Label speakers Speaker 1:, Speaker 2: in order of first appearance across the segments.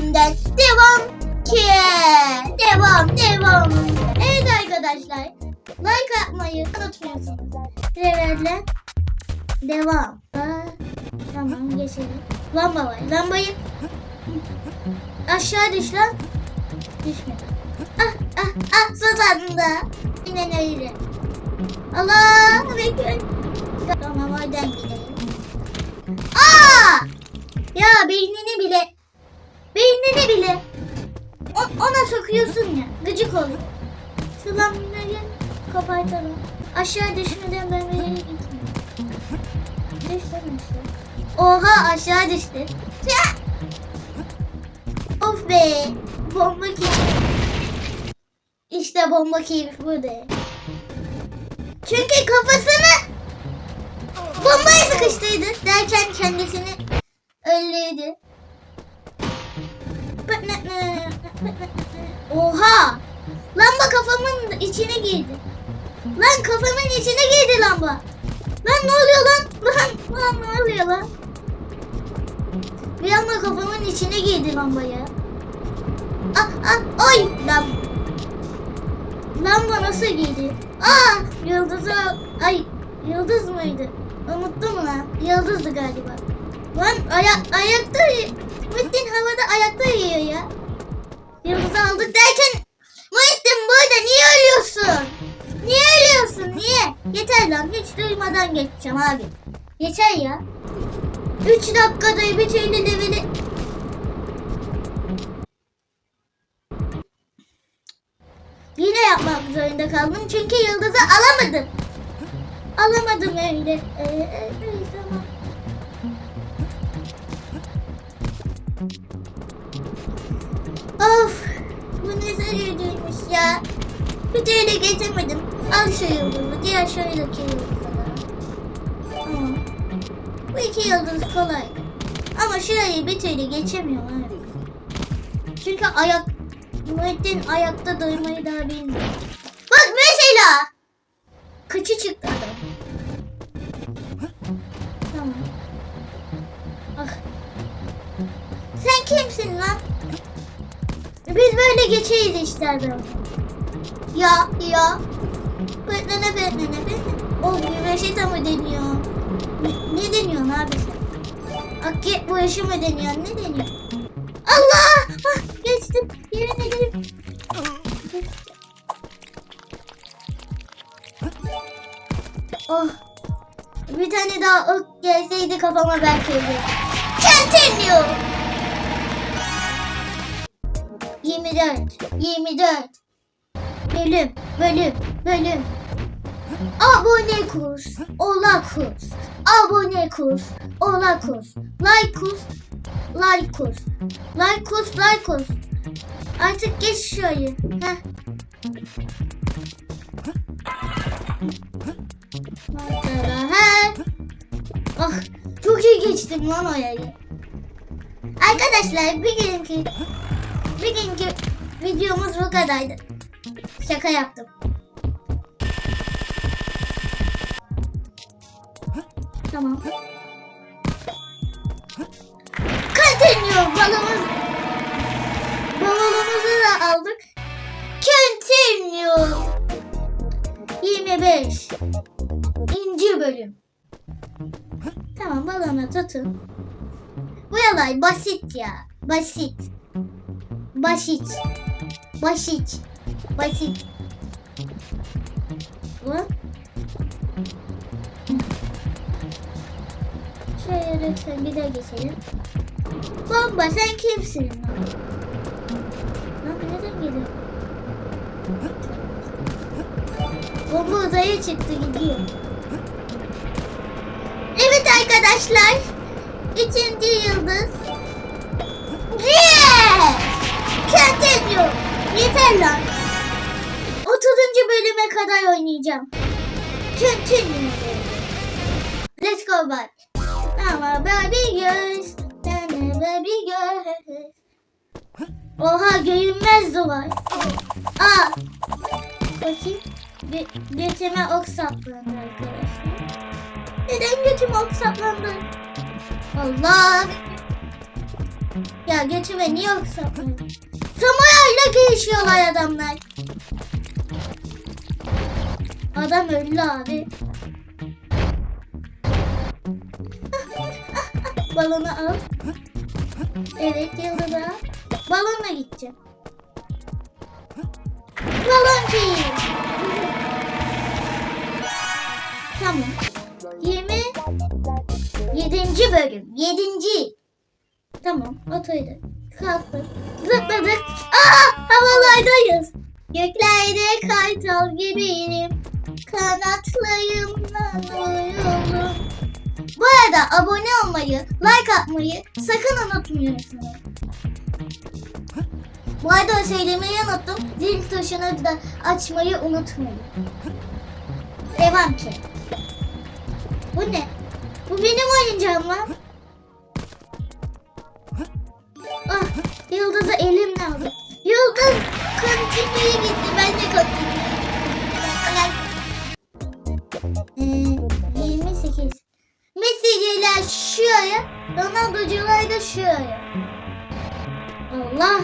Speaker 1: bölümden devam ki. Devam devam. Evet arkadaşlar. Like atmayı unutmuyorsunuz. Reverle devam. Aa, tamam geçelim. Lamba var. Lambayı aşağı düş lan. Düşmedi. Ah ah ah sonunda. Yine öyle. Allah bekle. Tamam oradan gidelim. Aa! Ya beynini bile beynini bile o- ona sokuyorsun ya. Gıcık oluyor. Şu lambayı kapatalım. Aşağı düşmeden ben bir yere gitmeyeyim. Düştüm aşağı. Oha aşağı düştü. Of be. Bomba keyif. İşte bomba keyif burada. Çünkü kafasını bombaya sıkıştıydı derken kendisini Oha! Lamba kafamın içine girdi. Lan kafamın içine girdi lamba. Lan ne oluyor lan? Lan, lan ne oluyor lan? Bir anda kafamın içine girdi lamba ya. Ah ah oy lan. Lamba nasıl girdi? Aa yıldızı ay yıldız mıydı? Unuttum lan. Yıldızdı galiba. Lan ayak ayakta Muhittin havada ayakta yiyor ya. Yıldızı aldık derken Muhittin burada niye ölüyorsun? Niye ölüyorsun? Niye? Yeter lan hiç duymadan geçeceğim abi. Yeter ya. 3 dakikada türlü leveli Yine yapmak zorunda kaldım çünkü yıldızı alamadım. Alamadım öyle. Ee, e, ama. Of! Bu ne sarıcıymış ya. Bir türlü getirmedim. Al şu yıldızı. Diğer şuradaki yıldızı. Tamam. Bu iki yıldız kolay. Ama şurayı bir türlü geçemiyorum abi. Çünkü ayak Muhittin ayakta durmayı daha bilmiyor. Bak mesela. Kıçı çıktı adam. Tamam. Ah. Sen kimsin lan? Biz böyle geçeyiz işte adam. Ya ya. Betlene betlene betlene. O güveşete mi deniyor? Ne, ne deniyor abi sen? Akki bu işi mi deniyor? Ne deniyor? Allah! Ah, geçtim. Yemin ederim. Oh. Bir tane daha ok gelseydi kafama belki ölürdüm. Continue. 24. 24. Bölüm. Bölüm. Bölüm. Abone kurs. Ola kurs. Abone kurs. Ola kurs. Like kurs. Like kurs. Like kurs. Like kurs. Artık geç şöyle. Heh. He. Ah çok iyi geçtim lan o yayı. Arkadaşlar bir günkü bir günkü videomuz bu kadardı. Şaka yaptım. Tamam. Continue balımız balonumuzu da aldık. Continue. 25. İnci bölüm. Tamam balonu tutun. Bu olay basit ya. Basit. Basit. Basit. Basit. Bu. Şöyle lütfen bir daha geçelim. Bomba sen kimsin lan? Nereden geliyor? Bomba uzaya çıktı gidiyor. Evet arkadaşlar. Üçüncü yıldız. Lan. 30. bölüme kadar oynayacağım. Continue. Let's go back. Ama baby. Ama baby girls. Oha görünmez duvar. Aa. Bakayım. Gö götüme ok saplandı arkadaşlar. Neden götüme ok saplandı? Allah. Ya götüme niye yoksa? Samurayla geçiyorlar adamlar. Adam öldü abi. Balonu al. Evet Yıldız'a. Balonla gideceğim. Balon değil. Tamam. 20 Yedinci bölüm. Yedinci. Tamam. Otoydu. Kalktık. Zıpladık. Aa! Havalardayız. Göklerde kartal gibiyim. Kanatlarımdan uyuyorum. Bu arada abone olmayı, like atmayı sakın unutmuyorsunuz. Bu arada söylemeyi unuttum. Zil tuşunu da açmayı unutmayın. Devam ki. Bu ne? Bu benim oyuncağım lan. Kontinüye gitti. Ben de kontinüye. Ee, 28. Messi'ciler şuraya, Ronaldo'cular da şuraya. Allah!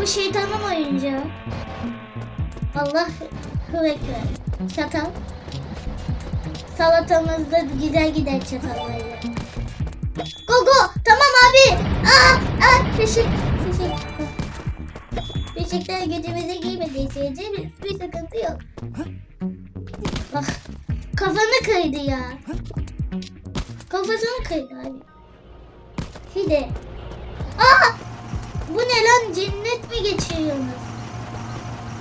Speaker 1: Bu şeytanın oyuncağı. Allah hüvekler. Çatal. Salatamız da güzel gider çatallarla. Go go! Tamam abi! Aa! Aa! Teşekkür, teşekkür. Beşikler gücümüze giymediği sürece bir, bir sıkıntı yok. Bak, kafanı kırdı ya. Kafasını kırdı abi. Hide. Aa! Bu ne lan? Cennet mi geçiyorsunuz?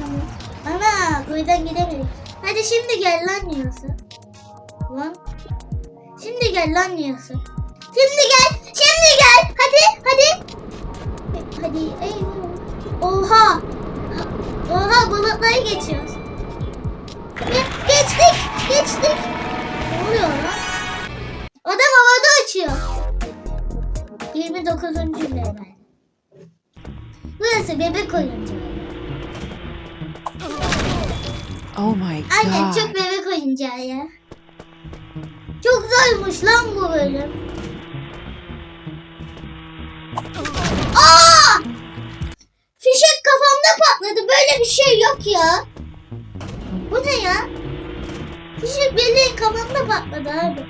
Speaker 1: Tamam. Ana! Buradan gidemedik. Hadi şimdi gel lan yiyorsun. Lan. Şimdi gel lan yiyorsun. Şimdi gel. Şimdi gel. Hadi. Hadi. Hadi. Eyvah. Oha. Oha bulutları geçiyoruz. Ge- geçtik. Geçtik. Ne oluyor lan? Adam havada uçuyor. 29. level. Burası bebek oyuncağı.
Speaker 2: Oh my
Speaker 1: Aynen
Speaker 2: god.
Speaker 1: çok bebek oyuncağı ya. Çok zormuş lan bu bölüm. Kafamda patladı. Böyle bir şey yok ya. Bu ne ya? Fişek benim kafamda patladı abi.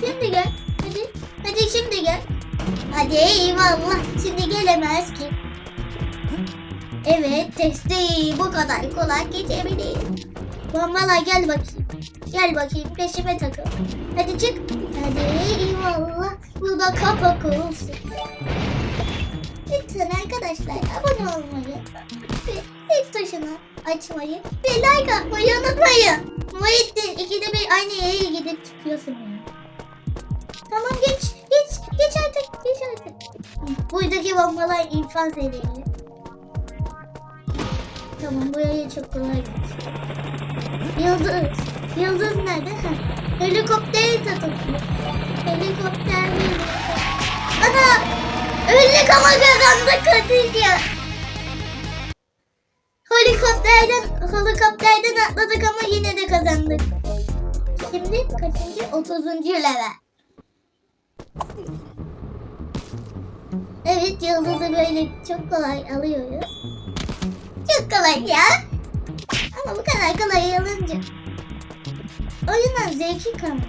Speaker 1: Şimdi gel. Hadi. Hadi şimdi gel. Hadi eyvallah. Şimdi gelemez ki. Evet testi bu kadar kolay geçebilir. Bombalar gel bakayım. Gel bakayım peşime takıl. Hadi çık. Hadi eyvallah. Bu da kapak olsun. Arkadaşlar abone olmayı ve zil tuşunu açmayı ve like atmayı unutmayın. Muhittin ikide bir aynı yere gidip çıkıyorsun ya. Tamam geç geç geç artık geç artık. Buradaki bombalar infaz edildi. Tamam buraya çok kolay geç. Yıldız. Yıldız nerede? Helikopteri tutuyor. Helikopter mi? Ana! Öldük ama kazandık ya. Helikopterden, helikopterden atladık ama yine de kazandık. Şimdi kaçıncı? 30. level. Evet yıldızı böyle çok kolay alıyoruz. Çok kolay ya. Ama bu kadar kolay alınca. Oyunun zevki kalmıyor.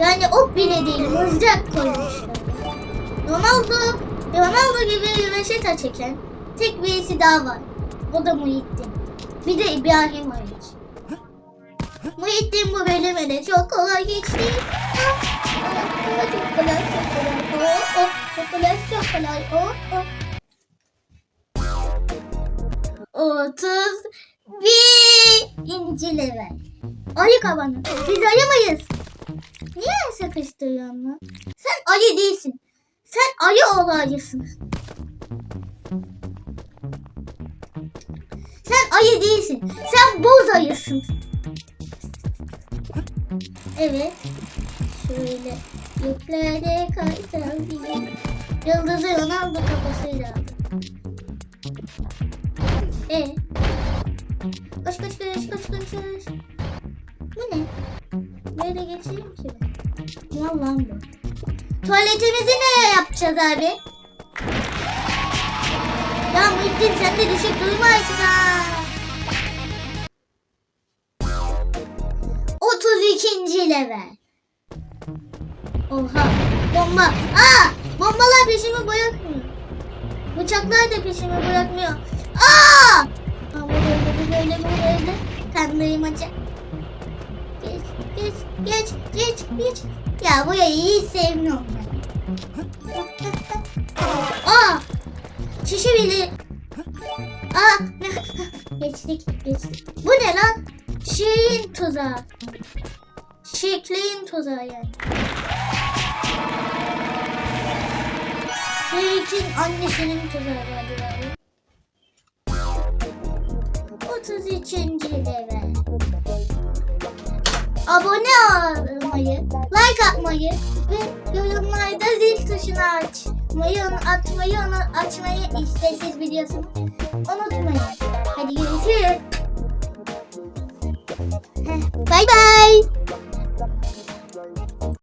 Speaker 1: Yani ok bile değil mızrak koymuşlar. Ronaldo, Ronaldo gibi röveşata çeken tek birisi daha var. O da Muhittin. Bir de İbrahim hariç. Muhittin bu bölüme de çok kolay geçti. Çok kolay, çok kolay. Oh, oh, çok kolay, çok kolay. Oh, oh. 31. level. Ayı kabanı. Biz ayı mıyız? Niye sıkıştırıyorsun lan? Sen ayı değilsin. Sen ayı oğlu ayısın. Sen ayı değilsin. Sen boz ayısın. Evet. Şöyle göklerde kaytar gibi. Yıldızı Ronaldo kafasıyla aldı. E. Koş koş koş koş koş koş. Bu ne? Böyle geçeyim ki ben. Mal lan bu. Tuvaletimizi nereye yapacağız abi? Ya Muhittin sen de düşük duyma artık ha. 32. level. Oha. Bomba. Aa! Bombalar peşimi bırakmıyor. Bıçaklar da peşimi bırakmıyor. Aa! Aa böyle böyle bu böyle. Kandırmaca. Geç geç geç geç geç. Ya burayı hiç sevmiyorum ben. Aa! Şişe bile. Aa! geçtik geçtik. Bu ne lan? Şeyin tuzağı. Şekleyin tuzağı yani. Şeyin annesinin tuzağı galiba. 33. level. Abone olmayı, like atmayı ve yorumlarda zil tuşunu açmayı, atmayı, onu açmayı işte siz biliyorsunuz. Unutmayın. Hadi görüşürüz. Bye bye.